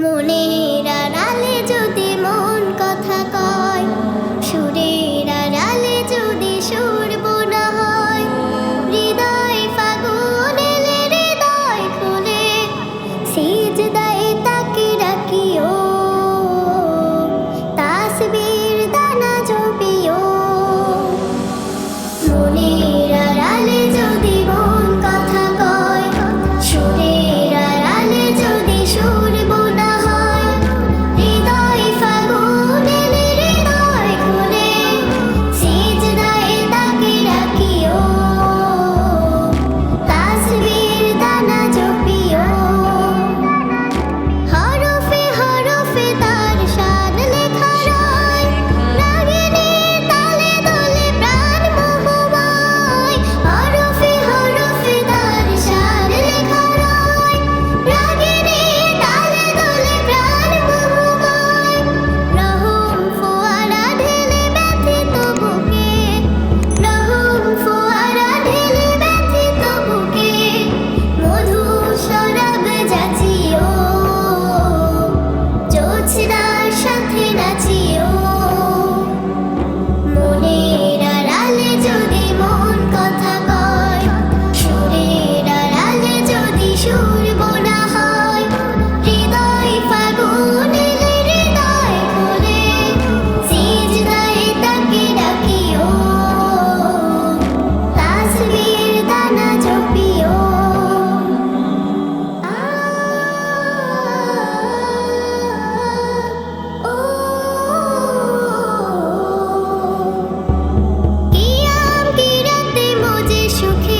মনের আড়ালে যদি wish you could